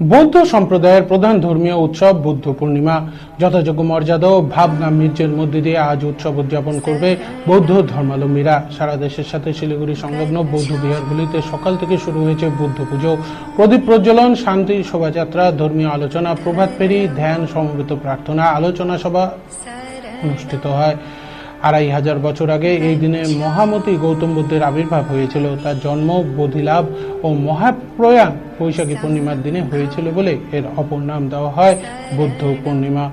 বৌদ্ধ সম্প্রদায়ের প্রধান ধর্মীয় উৎসব বুদ্ধ পূর্ণিমা। যথাযোগ্য মর্যাদা ও ভাব গাম্ভীর্যের মধ্যে দিয়ে আজ উৎসব উদযাপন করবে বৌদ্ধ ধর্মাবলম্বীরা। সারা দেশের সাথে শিলিগুড়ি সংলগ্ন বৌদ্ধ বিহারগুলিতে সকাল থেকে শুরু হয়েছে বুদ্ধ পুজো। প্রদীপ প্রজ্বলন, শান্তি শোভাযাত্রা, ধর্মীয় আলোচনা, প্রভাত ফেরি, ধ্যান, সমবেত প্রার্থনা, আলোচনা সভা অনুষ্ঠিত হয়। আড়াই হাজার বছর আগে এই দিনে মহামতি গৌতম বুদ্ধের আবির্ভাব হয়েছিল। তার জন্ম বোধিলাভ ও মহাপ্রয়াণ বৈশাখী পূর্ণিমার দিনে হয়েছিল বলে এর অপর নাম দেওয়া হয় বুদ্ধ পূর্ণিমা।